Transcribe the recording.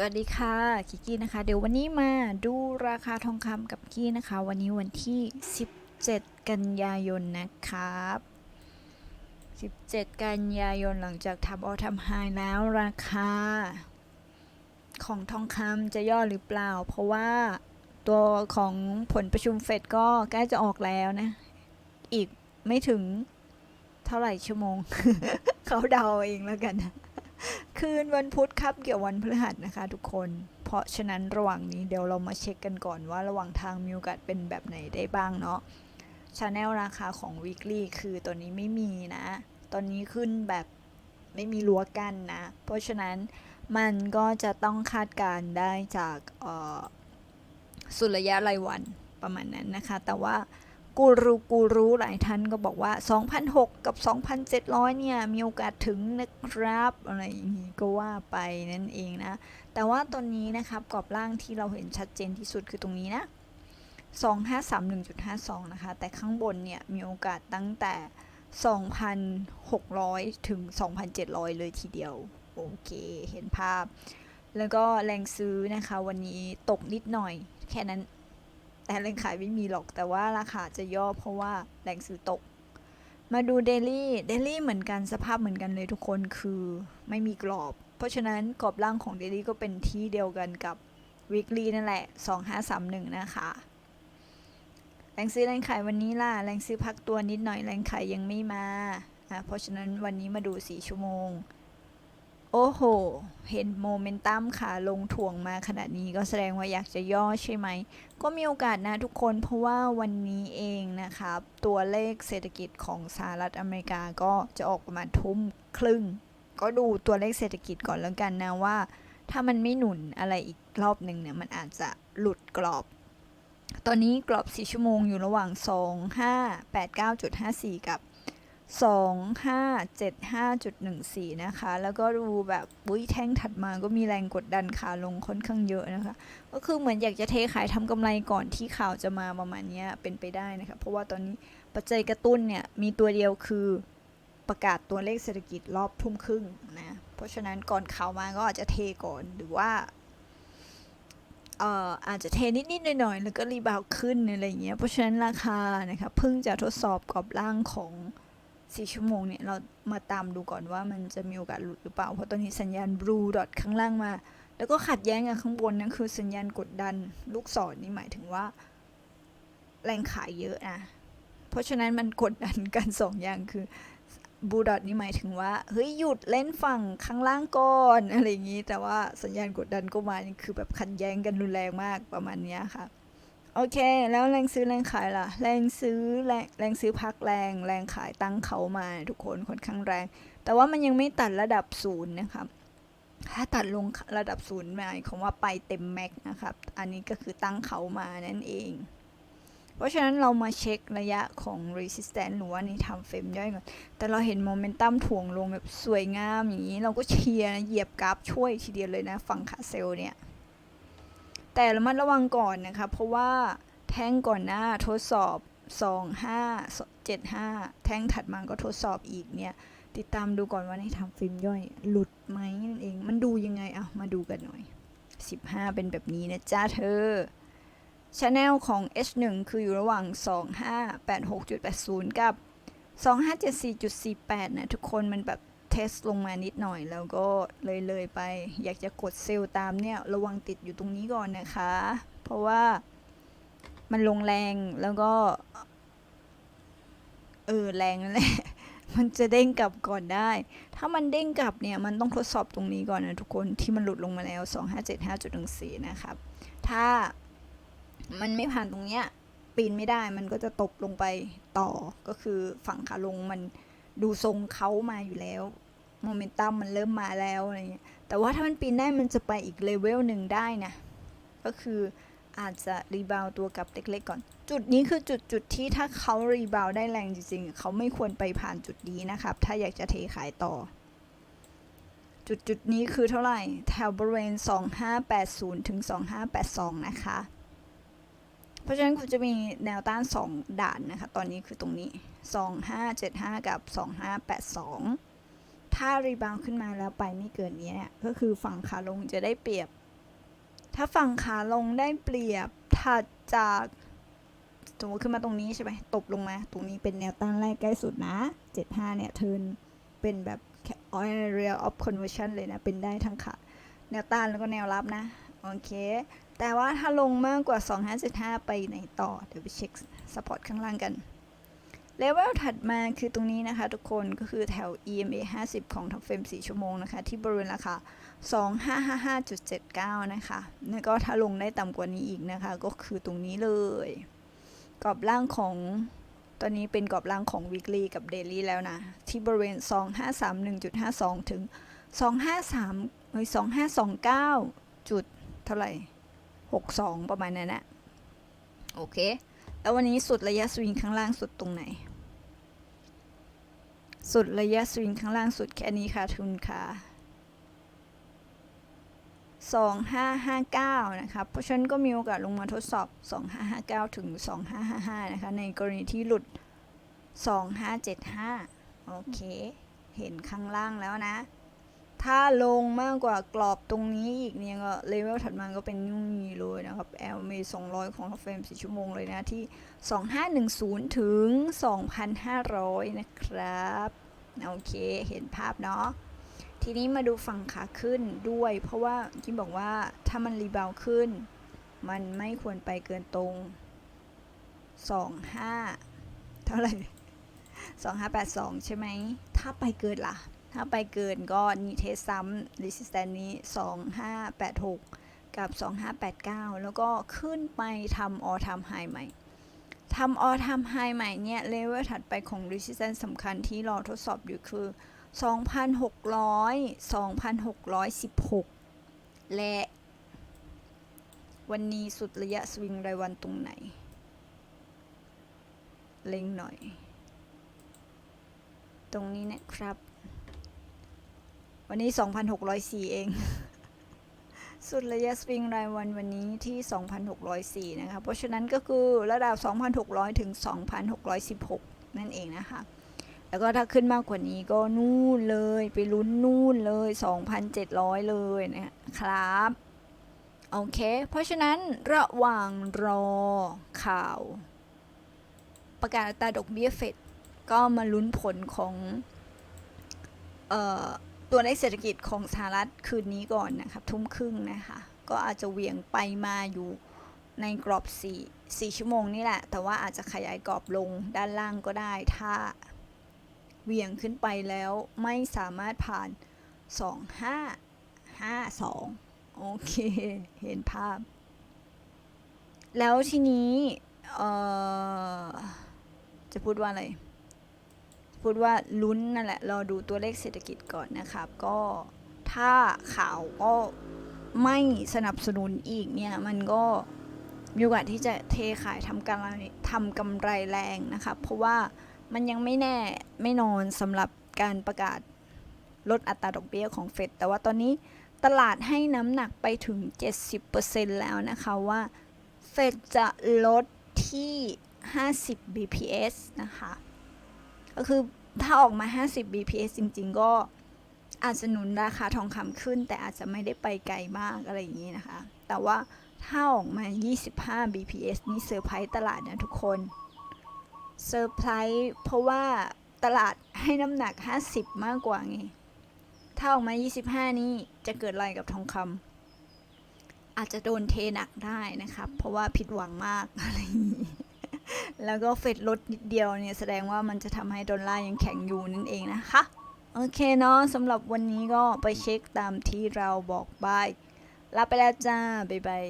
สวัสดีค่ะกิกกี้นะคะ เดี๋ยววันนี้มาดูราคาทองคำกับกี้นะคะ วันนี้วันที่ 17 กันยายนนะครับ 17 กันยายนหลังจากทำออทำไฮแล้วราคา ของทองคำจะย่อหรือเปล่า เพราะว่าตัวของผลประชุมเฟดก็ใกล้จะออกแล้วนะ อีกไม่ถึงเท่าไหร่ชั่วโมง เขาเดาเองแล้วกันนะ คืนวันพุธครับเกี่ยววันพฤหัสนะคะทุกคน เพราะฉะนั้นระหว่างนี้เดี๋ยวเรามาเช็คกันก่อนว่าระหว่างทางมีโอกาสเป็นแบบไหนได้บ้างเนาะชาแนลราคาของ weekly คือตัวนี้ไม่มีนะ ตอนนี้ขึ้นแบบไม่มีรั้วกันนะ เพราะฉะนั้นมันก็จะต้องคาดการได้จากสุรยะรายวันประมาณนั้นนะคะ แต่ว่า กูรูกูรู้หลายท่านก็บอกว่า2,600กับ 2,700 เนี่ย มีโอกาสถึงนะครับ อะไรอย่างนี้ก็ว่าไปนั่นเองนะ แต่ว่าตอนนี้นะครับกรอบล่างที่เราเห็นชัดเจนที่สุดคือตรงนี้นะ 2531.52 นะคะ แต่ข้างบนเนี่ย มีโอกาสตั้งแต่ 2,600 ถึง 2,700 เลยทีเดียว โอเค เห็นภาพ แล้วก็แรงซื้อนะคะ วันนี้ตกนิดหน่อยแค่นั้น แต่แรงขายไม่มีหรอกแต่ว่าราคาจะย่อเพราะว่าแรงซื้อตก มาดูเดลี่เดลี่เหมือนกันสภาพเหมือนกันเลยทุกคนคือไม่มีกรอบ เพราะฉะนั้นกรอบล่างของเดลี่ก็เป็นที่เดียวกันกับ weekly นั่นแหละ 2531 นะคะ แรงซื้อแรงขายวันนี้ล่ะ แรงซื้อพักตัวนิดหน่อยแรงขายยังไม่มาอะเพราะฉะนั้นวันนี้มาดู 4 ชั่วโมง โอ้โห เห็นโมเมนตัมขาลงถ่วงมาขนาดนี้ก็แสดงว่าอยากจะย่อใช่ไหม ก็มีโอกาสนะทุกคน เพราะว่าวันนี้เองนะครับ ตัวเลขเศรษฐกิจของสหรัฐอเมริกาก็จะออกประมาณทุ่มครึ่ง ก็ดูตัวเลขเศรษฐกิจก่อนแล้วกันนะว่า ถ้ามันไม่หนุนอะไรอีกรอบหนึ่งเนี่ยมันอาจจะหลุดกรอบ ตอนนี้กรอบ 4 ชั่วโมงอยู่ระหว่าง 2589.54 กับ 2575.14 นะคะ แล้วก็ดูแบบบุ้ยแท่งถัดมาก็มีแรงกดดันขาลงค่อนข้างเยอะนะคะ ก็คือเหมือนอยากจะเทขายทำกำไรก่อนที่ข่าวจะมาประมาณนี้เป็นไปได้นะคะ เพราะว่าตอนนี้ปัจจัยกระตุ้นเนี่ย มีตัวเดียวคือประกาศตัวเลขเศรษฐกิจรอบทุ่มครึ่งนะ เพราะฉะนั้นก่อนข่าวมาก็อาจจะเทก่อนหรือว่าเอ่ออาจจะเทนิด ๆ หน่อย ๆ แล้วก็รีบาวขึ้นอะไรอย่างเงี้ย เพราะฉะนั้นราคานะคะเพิ่งจะทดสอบกรอบล่างของ 4ชั่วโมงเนี่ย เรามาตามดูก่อนว่ามันจะมีโอกาสหลุดหรือเปล่า เพราะตอนนี้สัญญาณ blue dot ข้างล่างมา แล้วก็ขัดแย้งกับข้างบนนั่นคือสัญญาณกดดันลูกศรนี่หมายถึงว่า แรงขายเยอะนะเพราะฉะนั้นมันกดดันกันสองอย่างคือบูดอทนี่หมายถึงว่าเฮ้ยหยุดเล่นฝั่งข้างล่างก่อนอะไรอย่างนี้ แต่ว่าสัญญาณกดดันก็มานี่คือแบบขัดแย้งกันรุนแรงมากประมาณนี้ค่ะ โอเค แล้วแรงซื้อแรงขายล่ะ แรงซื้อแรงแรงซื้อพักแรงแรงขายตั้งเขามาทุกคนค่อนข้างแรง แต่ว่ามันยังไม่ตัดระดับศูนย์นะครับถ้าตัดลงระดับศูนย์หมายความว่าไปเต็มแม็กนะครับ อันนี้ก็คือตั้งเขามานั่นเอง เพราะฉะนั้นเรามาเช็คระยะของ resistance หรือว่าในทำเฟรมย่อยก่อน แต่เราเห็นโมเมนตัมถ่วงลงแบบสวยงามอย่างนี้ เราก็เชียร์เหยียบกราฟช่วยทีเดียวเลยนะ ฝั่งขาเซลล์เนี่ย แต่ระมัดระวังก่อนนะคะ เพราะว่าแท่งก่อนหน้าทดสอบ 2 5 7 5 แท่งถัดมาก็ทดสอบอีกเนี่ย ติดตามดูก่อนว่าในทำฟิล์มย่อยหลุดไหมนั่นเอง มันดูยังไงอะมาดูกันหน่อย 15 เป็นแบบนี้นะจ้าเธอชาแนลของ H1 คืออยู่ระหว่าง 2586.80 กับ 2574.48 นะ ทุกคนมันแบบ เทสลงมานิดหน่อยแล้วก็เลยเลยไป อยากจะกดเซลล์ตามเนี่ยระวังติดอยู่ตรงนี้ก่อนนะคะ เพราะว่ามันลงแรงแล้วก็ เออแรงนั่นแหละมันจะเด้งกลับก่อนได้ ถ้ามันเด้งกลับเนี่ย มันต้องทดสอบตรงนี้ก่อนนะทุกคนที่มันหลุดลงมาแล้ว 2575.14 นะครับ ถ้ามันไม่ผ่านตรงเนี้ยปีนไม่ได้ มันก็จะตกลงไปต่อ ก็คือฝั่งขาลงมัน ดูทรงเขามาอยู่แล้วโมเมนตัมมันเริ่มมาแล้วอะไรเงี้ยแต่ว่าถ้ามันปีนได้มันจะไปอีกเลเวลหนึ่งได้นะ ก็คืออาจจะรีบาวตัวกลับเล็กๆก่อน จุดนี้คือจุดจุดที่ถ้าเขารีบาวได้แรงจริงๆ เขาไม่ควรไปผ่านจุดนี้นะครับ ถ้าอยากจะเทขายต่อ จุดจุดนี้คือเท่าไหร่ แถวบริเวณ 2580 ถึง 2582 นะคะ เพราะฉะนั้นคุณจะมีแนวต้าน 2 ด่านนะคะ ตอนนี้คือตรงนี้ 2575 กับ 2582 ถ้ารีบาวขึ้นมาแล้วไปไม่เกินนี้เนี่ย ก็คือฝั่งขาลงจะได้เปรียบ ถ้าฝั่งขาลงได้เปรียบถัดจากสมมติขึ้นมาตรงนี้ใช่ไหมตบลงมา ตรงนี้เป็นแนวต้านแรกใกล้สุดนะ 75 เนี่ยเทิร์นเป็นแบบ area of conversion เลยนะ เป็นได้ทั้งขาแนวต้านแล้วก็แนวรับนะ โอเค แต่ว่าถ้าลงมากกว่า 25.5 ไปไหนต่อ เดี๋ยวไปเช็ค support ข้างล่างกัน เลเวลถัดมาคือตรงนี้นะคะทุกคนก็คือแถว EMA 50 ของทับเฟรม4ชั่วโมงนะคะ ที่บริเวณราคา 2555.79 นะคะแล้วก็ถ้าลงได้ต่ำกว่านี้อีกนะคะ ก็คือตรงนี้เลย กรอบล่างของตอนนี้เป็นกรอบล่างของ weekly กับ daily แล้วนะ ที่บริเวณ 2531.52 ถึง 2532.9 จุดเท่าไหร่ 62 ประมาณนั้นนะโอเค แล้ววันนี้สุดระยะสวิงข้างล่างสุดตรงไหน สุดระยะสวิงข้างล่างสุดแค่นี้ค่ะทุนค่ะ2559 นะครับเพราะฉะนั้นก็มีโอกาสลงมาทดสอบ 2559 ถึง 2555 นะคะ ในกรณีที่หลุด 2575 โอเค เห็นข้างล่างแล้วนะ ถ้าลงมากกว่ากรอบตรงนี้อีกเนี่ยก็เลเวลถัดมาก็เป็นนี่เลยนะครับ L มี 200 ของเฟรม4ชั่วโมงเลยนะที่ 2510 ถึง 2,500 นะครับโอเคเห็นภาพเนาะทีนี้มาดูฝั่งขาขึ้นด้วย เพราะว่าที่บอกว่าถ้ามันรีบาวขึ้น มันไม่ควรไปเกินตรง 25 เท่าไหร่ 2582 ใช่ไหม ถ้าไปเกินล่ะ ถ้าไปเกินก็นีเทสซ้ำ resistance นี้ 2586 กับ 2589 แล้วก็ขึ้นไปทำ all time high ใหม่ทำ all time high ใหม่เนี่ยเลเวลถัดไปของ resistance สำคัญที่รอทดสอบอยู่คือ 2,600 2,616 และวันนี้สุดระยะสวิงรายวันตรงไหน เล็งหน่อย ตรงนี้นะครับ วันนี้ 2,604 เอง สุดระยะสวิงรายวันวันนี้ที่ 2,604 นะคะ เพราะฉะนั้นก็คือระดับ 2,600 ถึง 2,616 นั่นเองนะคะ แล้วก็ถ้าขึ้นมากกว่านี้ก็นู่นเลย ไปลุ้นนู่นเลย 2,700 เลยนะครับ โอเค เพราะฉะนั้นระหว่างรอข่าว ประกาศอัตราดอกเบี้ยเฟดก็มาลุ้นผลของ เอ่อ ตัวเลขเศรษฐกิจของสหรัฐคืนนี้ก่อนนะครับทุ่มครึ่งนะคะ ก็อาจจะเหวี่ยงไปมาอยู่ในกรอบ 4 4 ชั่วโมงนี่แหละ แต่ว่าอาจจะขยายกรอบลงด้านล่างก็ได้ ถ้าเหวี่ยงขึ้นไปแล้วไม่สามารถผ่าน 2552 โอเค เห็นภาพ แล้วทีนี้ เอ่อ จะพูดว่าอะไร พูดว่าลุ้นนั่นแหละรอดูตัวเลขเศรษฐกิจก่อนนะครับ ก็ถ้าข่าวก็ไม่สนับสนุนอีกเนี่ย มันก็มีโอกาสที่จะเทขายทำกำไรทำกำไรแรงนะครับเพราะว่ามันยังไม่แน่ไม่นอนสำหรับการประกาศลดอัตราดอกเบี้ยของเฟดแต่ว่าตอนนี้ตลาดให้น้ำหนักไปถึง 70%แล้วนะคะว่าเฟดจะลดที่ 50 bps นะคะ ก็คือถ้าออกมา 50 bps จริง ๆ ก็อาจจะหนุนราคาทองคำขึ้น แต่อาจจะไม่ได้ไปไกลมากอะไรอย่างนี้นะคะ แต่ว่าถ้าออกมา 25 bps นี่เซอร์ไพรส์ตลาดนะทุกคนเซอร์ไพรส์เพราะว่าตลาดให้น้ำหนัก 50 มากกว่าไง ถ้าออกมา 25 นี่จะเกิดอะไรกับทองคำอาจจะโดนเทหนักได้นะครับ เพราะว่าผิดหวังมากอะไรอย่างนี้ แล้วก็เฟดลดนิดเดียวเนี่ยแสดงว่ามันจะทำให้ดอลลาร์ยังแข็งอยู่นั่นเองนะคะ โอเคเนาะสำหรับวันนี้ก็ไปเช็คตามที่เราบอกบายลาไปแล้วจ้า บ๊ายบาย